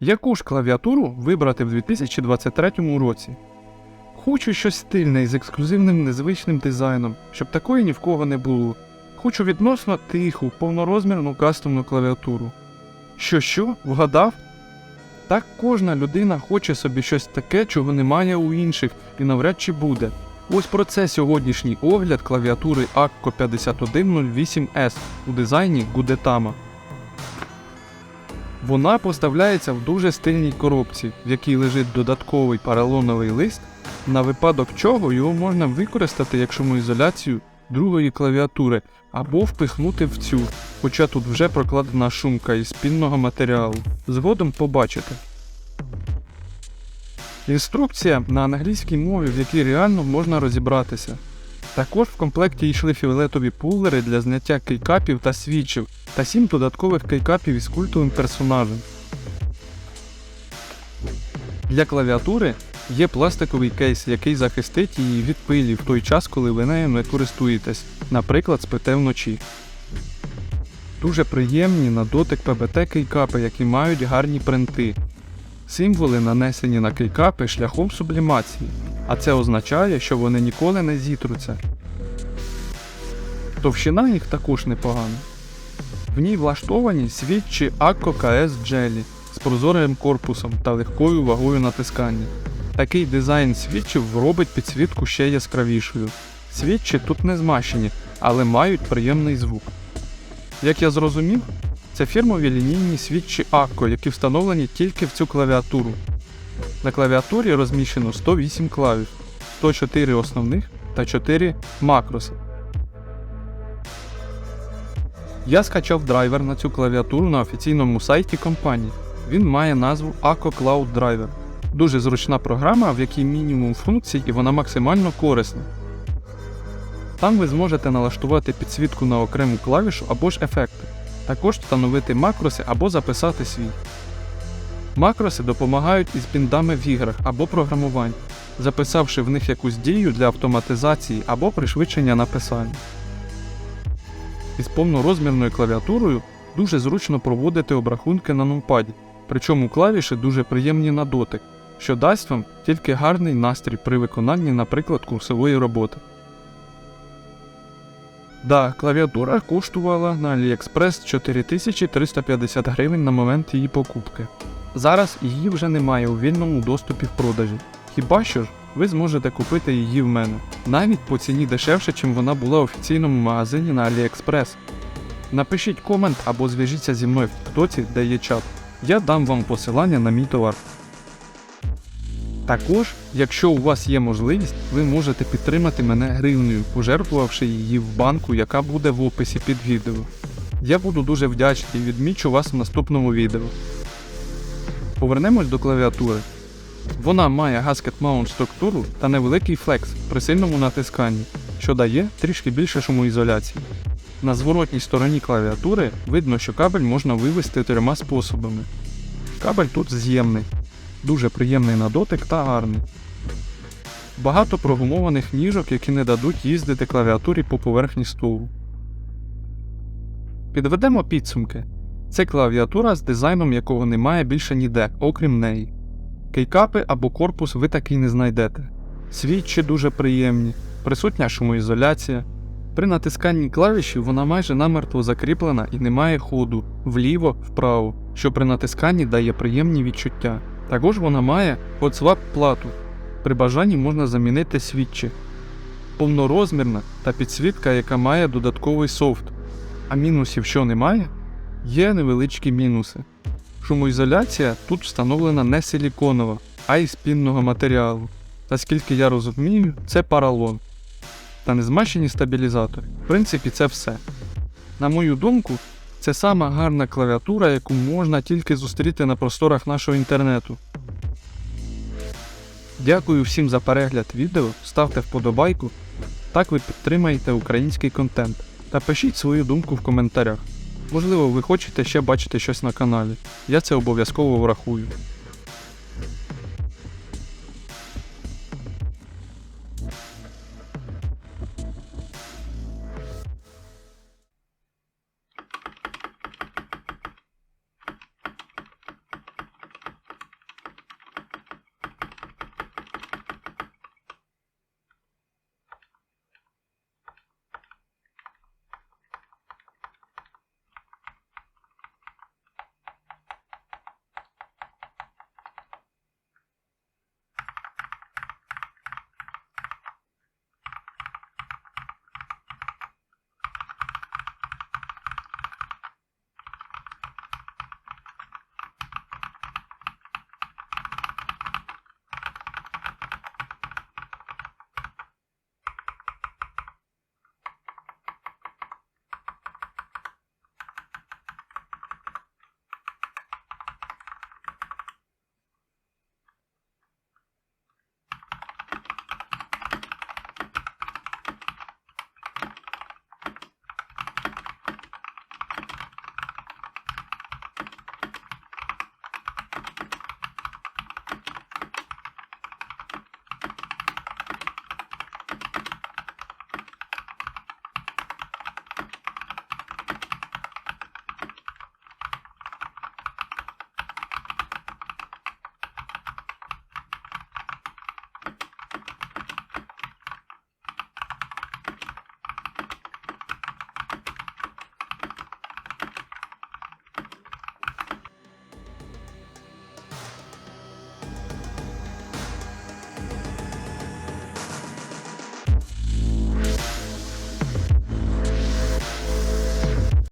Яку ж клавіатуру вибрати в 2023 році? Хочу щось стильне із ексклюзивним незвичним дизайном, щоб такої ні в кого не було. Хочу відносно тиху, повнорозмірну кастомну клавіатуру. Що що, вгадав? Так кожна людина хоче собі щось таке, чого немає у інших, і навряд чи буде. Ось про це сьогоднішній огляд клавіатури Acco 5108S у дизайні Gudetama. Вона поставляється в дуже стильній коробці, в якій лежить додатковий поролоновий лист, на випадок чого його можна використати як шумоізоляцію другої клавіатури або впихнути в цю, хоча тут вже прокладена шумка із спільного матеріалу. Згодом побачите. Інструкція на англійській мові, в якій реально можна розібратися. Також в комплекті йшли фіолетові пулери для зняття кейкапів та свічів та 7 додаткових кейкапів із культовим персонажем. Для клавіатури є пластиковий кейс, який захистить її від пилі в той час, коли ви нею не користуєтесь, наприклад, спите вночі. Дуже приємні на дотик ПБТ кейкапи, які мають гарні принти. Символи нанесені на кейкапи шляхом сублімації, а це означає, що вони ніколи не зітруться. Товщина їх також непогана. В ній влаштовані свідчі Acco KS Jelly з прозорим корпусом та легкою вагою натискання. Такий дизайн свідчів робить підсвітку ще яскравішою. Свідчі тут не змащені, але мають приємний звук. Як я зрозумів, це фірмові лінійні свідчі Acco, які встановлені тільки в цю клавіатуру. На клавіатурі розміщено 108 клавіш, 104 основних та 4 макроси. Я скачав драйвер на цю клавіатуру на офіційному сайті компанії. Він має назву Acco Cloud Driver. Дуже зручна програма, в якій мінімум функцій і вона максимально корисна. Там ви зможете налаштувати підсвітку на окрему клавішу або ж ефекти, також встановити макроси або записати свій. Макроси допомагають із біндами в іграх або програмуванні, записавши в них якусь дію для автоматизації або пришвидшення написання. Із повнорозмірною клавіатурою дуже зручно проводити обрахунки на нумпаді, причому клавіші дуже приємні на дотик, що дасть вам тільки гарний настрій при виконанні, наприклад, курсової роботи. Да, клавіатура коштувала на AliExpress 4350 гривень на момент її покупки. Зараз її вже немає у вільному доступі в продажі. Хіба що ж ви зможете купити її в мене, навіть по ціні дешевше, чим вона була в офіційному магазині на AliExpress. Напишіть комент або зв'яжіться зі мною в тіктоці, де є чат. Я дам вам посилання на мій товар. Також, якщо у вас є можливість, ви можете підтримати мене гривнею, пожертвувавши її в банку, яка буде в описі під відео. Я буду дуже вдячний і відмічу вас в наступному відео. Повернемось до клавіатури. Вона має gasket mount структуру та невеликий флекс при сильному натисканні, що дає трішки більше шумоізоляції. На зворотній стороні клавіатури видно, що кабель можна вивести трьома способами. Кабель тут з'ємний, дуже приємний на дотик та гарний. Багато прогумованих ніжок, які не дадуть їздити клавіатурі по поверхні столу. Підведемо підсумки. Це клавіатура з дизайном, якого немає більше ніде, окрім неї. Кейкапи або корпус ви такий не знайдете. Свідчі дуже приємні, присутня шумоізоляція. При натисканні клавіші вона майже намертво закріплена і не має ходу вліво, вправо, що при натисканні дає приємні відчуття. Також вона має hot-swap плату. При бажанні можна замінити свідчі. Повнорозмірна та підсвітка, яка має додатковий софт. А мінусів, що немає, є невеличкі мінуси. Шумоізоляція тут встановлена не силіконова, а із спінного матеріалу. Наскільки я розумію, це паралон. Та незмащені стабілізатори. В принципі, це все. На мою думку, це сама гарна клавіатура, яку можна тільки зустріти на просторах нашого інтернету. Дякую всім за перегляд відео, ставте вподобайку, так ви підтримаєте український контент та пишіть свою думку в коментарях. Можливо, ви хочете ще бачити щось на каналі. Я це обов'язково врахую.